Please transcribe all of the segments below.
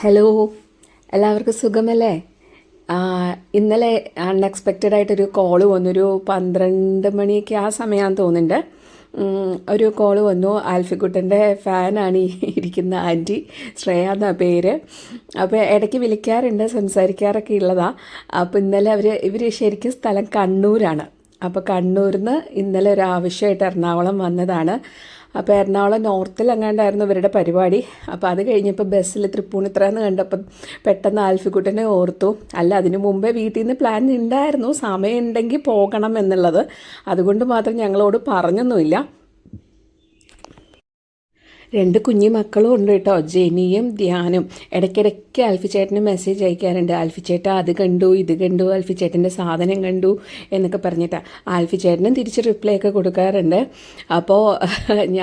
Hello എല്ലാവർക്കും സുഖമല്ലേ? ഇന്നലെ അൺഎക്സ്പെക്റ്റഡ് ആയിട്ടൊരു കോൾ വന്നു ഒരു പന്ത്രണ്ട് മണിയൊക്കെ ആ സമയമാണ് തോന്നുന്നുണ്ട്. ഒരു കോൾ വന്നു. ആൽഫിക്കുട്ടന്റെ ഫാനാണ് ഈ ഇരിക്കുന്ന ആന്റി. ശ്രേയ എന്നാ പേര്. അപ്പോൾ ഇടയ്ക്ക് വിളിക്കാറുണ്ട് സംസാരിക്കാറൊക്കെ ഉള്ളതാണ് അപ്പോൾ ഇന്നലെ അവർ ഇവർ ശരിക്കും സ്ഥലം കണ്ണൂരാണ്. അപ്പോൾ കണ്ണൂരിൽ നിന്ന് ഇന്നലെ ഒരു ആവശ്യമായിട്ട് എറണാകുളം വന്നതാണ്. അപ്പോൾ എറണാകുളം നോർത്തിൽ എങ്ങാണ്ടായിരുന്നു ഇവരുടെ പരിപാടി. അപ്പോൾ അത് കഴിഞ്ഞപ്പോൾ ബസ്സിൽ തൃപ്പൂണിത്ര എന്ന് കണ്ടപ്പോൾ പെട്ടെന്ന് ആൽഫിക്കുട്ടനെ ഓർത്തു. അല്ല അതിനു മുമ്പേ വീട്ടിൽ നിന്ന് പ്ലാൻ ഉണ്ടായിരുന്നു സമയം ഉണ്ടെങ്കിൽ പോകണം എന്നുള്ളത്. അതുകൊണ്ട് മാത്രം ഞങ്ങളോട് പറഞ്ഞൊന്നുമില്ല. രണ്ട് കുഞ്ഞു മക്കളും ഉണ്ട് കേട്ടോ. ജെനിയും ധ്യാനും. ഇടയ്ക്കിടയ്ക്ക് ആൽഫി ചേട്ടന് മെസ്സേജ് അയക്കാറുണ്ട്. ആൽഫി ചേട്ടാ അത് കണ്ടു ഇത് കണ്ടു ആൽഫി ചേട്ടന്റെ സാധനം കണ്ടു എന്നൊക്കെ പറഞ്ഞിട്ടാണ് ആൽഫി ചേട്ടനും തിരിച്ച് റിപ്ലൈ ഒക്കെ കൊടുക്കാറുണ്ട്. അപ്പോൾ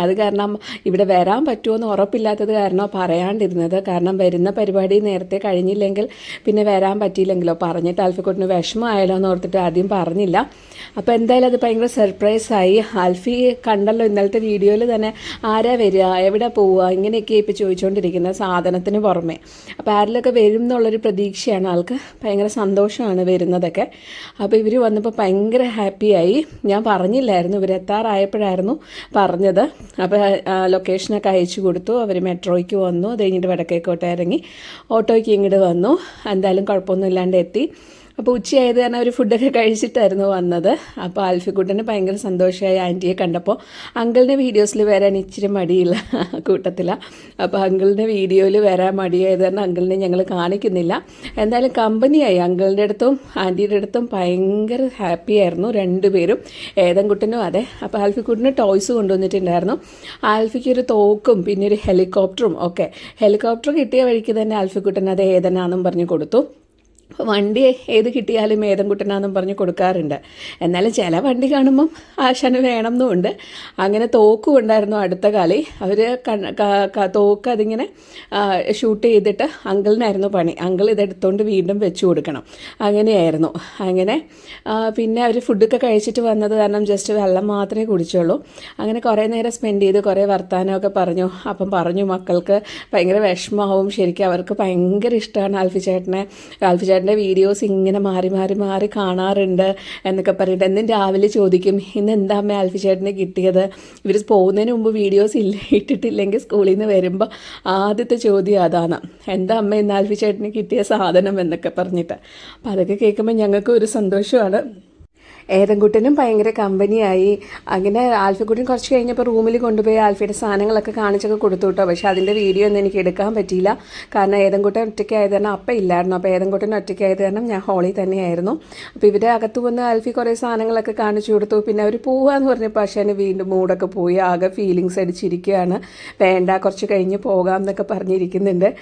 അത് കാരണം ഇവിടെ വരാൻ പറ്റുമോ ഉറപ്പില്ലാത്തത് കാരണം പറയാണ്ടിരുന്നത്. കാരണം വരുന്ന പരിപാടി നേരത്തെ കഴിഞ്ഞില്ലെങ്കിൽ പിന്നെ വരാൻ പറ്റിയില്ലെങ്കിലോ. പറഞ്ഞിട്ട് ആൽഫിക്കുട്ടിന് വിഷമമായാലോ എന്ന് ഓർത്തിട്ട് ആദ്യം പറഞ്ഞില്ല. അപ്പോൾ എന്തായാലും അത് ഭയങ്കര സർപ്രൈസായി ആൽഫി കണ്ടല്ലോ ഇന്നലത്തെ വീഡിയോയിൽ തന്നെ ആരാ വരിക എവിടെ പോവുക ഇങ്ങനെയൊക്കെ ഇപ്പോൾ ചോദിച്ചുകൊണ്ടിരിക്കുന്ന സാധനത്തിന് പുറമെ. അപ്പോൾ ആരിലൊക്കെ വരും എന്നുള്ളൊരു പ്രതീക്ഷയാണ് ആൾക്ക്. ഭയങ്കര സന്തോഷമാണ് വരുന്നതൊക്കെ. അപ്പോൾ ഇവർ വന്നപ്പോൾ ഭയങ്കര ഹാപ്പിയായി ഞാൻ പറഞ്ഞില്ലായിരുന്നു ഇവർ എത്താറായപ്പോഴായിരുന്നു പറഞ്ഞത്. അപ്പോൾ ലൊക്കേഷനൊക്കെ അയച്ചു കൊടുത്തു. അവർ മെട്രോയ്ക്ക് വന്നു. അത് കഴിഞ്ഞിട്ട് വടക്കേക്കോട്ട ഇറങ്ങി ഓട്ടോയ്ക്ക് ഇങ്ങോട്ട് വന്നു. എന്തായാലും കുഴപ്പമൊന്നും ഇല്ലാണ്ട് എത്തി. അപ്പോൾ ഉച്ചയായത് കാരണം അവർ ഫുഡൊക്കെ കഴിച്ചിട്ടായിരുന്നു വന്നത്. അപ്പോൾ ആൽഫിക്കുട്ടന് ഭയങ്കര സന്തോഷമായി ആന്റിയെ കണ്ടപ്പോൾ അങ്കിളിന്റെ വീഡിയോസിൽ വരാൻ ഇച്ചിരി മടിയില്ല കൂട്ടത്തിലാണ് അപ്പോൾ അങ്കിളിന്റെ വീഡിയോയിൽ വരാൻ മടിയായത് കാരണം അങ്കിളിനെ ഞങ്ങൾ കാണിക്കുന്നില്ല. എന്തായാലും കമ്പനിയായി. അങ്കിളിന്റെ അടുത്തും ആന്റിയുടെ അടുത്തും ഭയങ്കര ഹാപ്പി ആയിരുന്നു രണ്ടുപേരും ഏതൻകുട്ടനും അതെ. അപ്പോൾ ആൽഫിക്കുട്ടിന് ടോയ്സ് കൊണ്ടുവന്നിട്ടുണ്ടായിരുന്നു. ആൽഫിക്ക് ഒരു തോക്കും പിന്നെ ഒരു ഹെലികോപ്റ്ററും ഒക്കെ. ഹെലികോപ്റ്റർ കിട്ടിയ വഴിക്ക് തന്നെ ആൽഫിക്കുട്ടൻ അത് ഏതനാന്നും പറഞ്ഞു കൊടുത്തു. വണ്ടി ഏത് കിട്ടിയാലും ഏതൻകുട്ടനാന്നും പറഞ്ഞ് കൊടുക്കാറുണ്ട്. എന്നാലും ചില വണ്ടി കാണുമ്പം ആശാന് വേണമെന്നുമുണ്ട് അങ്ങനെ തോക്കും ഉണ്ടായിരുന്നു അടുത്ത കളി. അവർ തോക്ക് അതിങ്ങനെ ഷൂട്ട് ചെയ്തിട്ട് അങ്കിളിനായിരുന്നു പണി. അങ്കിൾ ഇതെടുത്തുകൊണ്ട് വീണ്ടും വെച്ചു കൊടുക്കണം. അങ്ങനെയായിരുന്നു. അങ്ങനെ പിന്നെ അവർ ഫുഡൊക്കെ കഴിച്ചിട്ട് വന്നത് കാരണം ജസ്റ്റ് വെള്ളം മാത്രമേ കുടിച്ചുള്ളൂ. അങ്ങനെ കുറേ നേരം സ്പെൻഡ് ചെയ്ത് കുറേ വർത്തമാനമൊക്കെ പറഞ്ഞു. അപ്പം പറഞ്ഞു മക്കൾക്ക് ഭയങ്കര വിഷമമാവും ശരിക്കും അവർക്ക് ഭയങ്കര ഇഷ്ടമാണ് ആൽഫി ചേട്ടനെ ആൽഫി ചേട്ടന്റെ വീഡിയോസ് ഇങ്ങനെ മാറി മാറി മാറി കാണാറുണ്ട് എന്നൊക്കെ പറഞ്ഞിട്ട് എന്നും രാവിലെ ചോദിക്കും ഇന്ന് എന്താ അമ്മ ആൽഫി ചേട്ടന് കിട്ടിയത്? ഇവർ പോകുന്നതിന് മുമ്പ് വീഡിയോസ് ഇല്ല ഇട്ടിട്ടില്ലെങ്കിൽ സ്കൂളിൽ നിന്ന് വരുമ്പോൾ ആദ്യത്തെ ചോദ്യം അതാണ് എന്താ അമ്മ ഇന്ന് ആൽഫി ചേട്ടന് കിട്ടിയ സാധനം? എന്നൊക്കെ പറഞ്ഞിട്ട്. അപ്പം അതൊക്കെ കേൾക്കുമ്പോൾ ഞങ്ങൾക്ക് ഒരു സന്തോഷമാണ്. ഏതൻകുട്ടനും ഭയങ്കര കമ്പനിയായി. അങ്ങനെ ആൽഫിക്കുട്ടൻ കുറച്ച് കഴിഞ്ഞപ്പോൾ റൂമിൽ കൊണ്ടുപോയി ആൽഫിയുടെ സാധനങ്ങളൊക്കെ കാണിച്ചൊക്കെ കൊടുത്തു കേട്ടോ. പക്ഷേ അതിന്റെ വീഡിയോ ഒന്നും എനിക്ക് എടുക്കാൻ പറ്റിയില്ല. കാരണം ഏതൻകുട്ടൻ ഒറ്റയ്ക്കായത് കാരണം അപ്പം ഇല്ലായിരുന്നു. അപ്പോൾ ഏതൻകുട്ടൻ ഒറ്റയ്ക്കായത് കാരണം ഞാൻ ഹോളിൽ തന്നെയായിരുന്നു. അപ്പോൾ ഇവരെ അകത്ത് വന്ന് ആൽഫി കുറേ സാധനങ്ങളൊക്കെ കാണിച്ചു കൊടുത്തു. പിന്നെ അവർ പോവാന്ന് പറഞ്ഞപ്പോൾ പക്ഷേ വീണ്ടും മൂടൊക്കെ പോയി. ആകെ ഫീലിങ്സ് അടിച്ചിരിക്കുകയാണ്. വേണ്ട കുറച്ച് കഴിഞ്ഞ് പോകാം എന്നൊക്കെ പറഞ്ഞിരിക്കുന്നുണ്ട്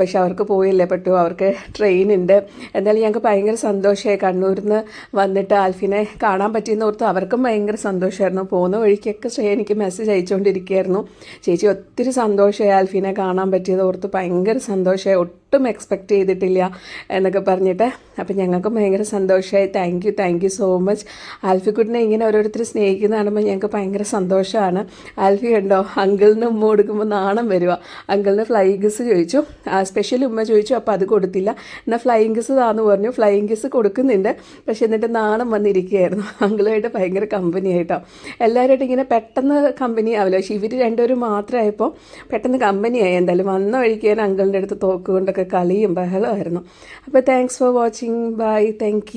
പക്ഷെ അവർക്ക് പോയില്ലേ പറ്റൂ. അവർക്ക് ട്രെയിൻ ഉണ്ട്. എന്തായാലും ഞങ്ങൾക്ക് ഭയങ്കര സന്തോഷമായി. കണ്ണൂരിൽ നിന്ന് വന്നിട്ട് ആൽഫിനെ കാണാൻ പറ്റിയെന്ന് ഓർത്ത്. അവർക്കും ഭയങ്കര സന്തോഷമായിരുന്നു. പോകുന്ന വഴിക്കൊക്കെ എനിക്ക് മെസ്സേജ് അയച്ചുകൊണ്ടിരിക്കുകയായിരുന്നു. ചേച്ചി ഒത്തിരി സന്തോഷമായി ആൽഫിനെ കാണാൻ പറ്റിയത് ഓർത്ത്. ഭയങ്കര സന്തോഷമായി. ഒട്ടും എക്സ്പെക്റ്റ് ചെയ്തിട്ടില്ല എന്നൊക്കെ പറഞ്ഞിട്ട് അപ്പം ഞങ്ങൾക്കും ഭയങ്കര സന്തോഷമായി. Thank you thank you so much ആൽഫിക്കുട്ടിനെ ഇങ്ങനെ ഓരോരുത്തർ സ്നേഹിക്കുന്ന കാണുമ്പോൾ ഞങ്ങൾക്ക് ഭയങ്കര സന്തോഷമാണ്. ആൽഫി ഉണ്ടോ അങ്കിളിന് ഉമ്മ കൊടുക്കുമ്പോൾ നാണം വരുവാ. അങ്കിളിന് ഫ്ലൈഗിസ് ചോദിച്ചു. സ്പെഷ്യൽ ഉമ്മ ചോദിച്ചു അപ്പോൾ അത് കൊടുത്തില്ല. എന്നാൽ ഫ്ലൈങ് കിസ് താന്ന് പറഞ്ഞു. ഫ്ലൈങ് കിസ് കൊടുക്കുന്നുണ്ട്. പക്ഷേ എന്നിട്ട് നാണം വന്നിരിക്കുകയായിരുന്നു. അങ്കിളുമായിട്ട് ഭയങ്കര കമ്പനി ആയിട്ടോ. എല്ലാവരുമായിട്ട് ഇങ്ങനെ പെട്ടെന്ന് കമ്പനി ആവില്ല. പക്ഷേ ഇവർ രണ്ടുപേരും മാത്രമായപ്പോൾ പെട്ടെന്ന് കമ്പനിയായി എന്തായാലും വന്ന വഴിക്ക് ഞാൻ അങ്കിളിന്റെ അടുത്ത് തോക്ക് കൊണ്ടൊക്കെ കളിയും ബഹളമായിരുന്നു അപ്പോൾ thanks for watching bye thank